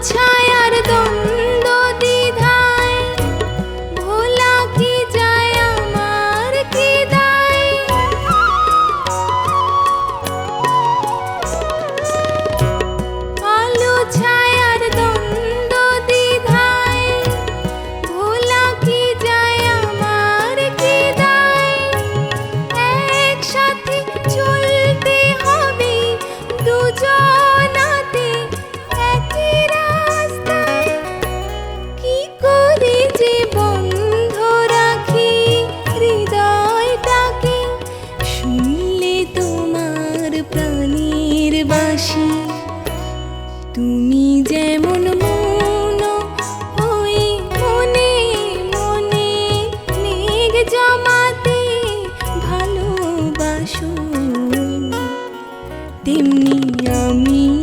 বোঝা তোমার প্রাণীর বাসি। তুমি যেমন মন মনে তেমনি আমি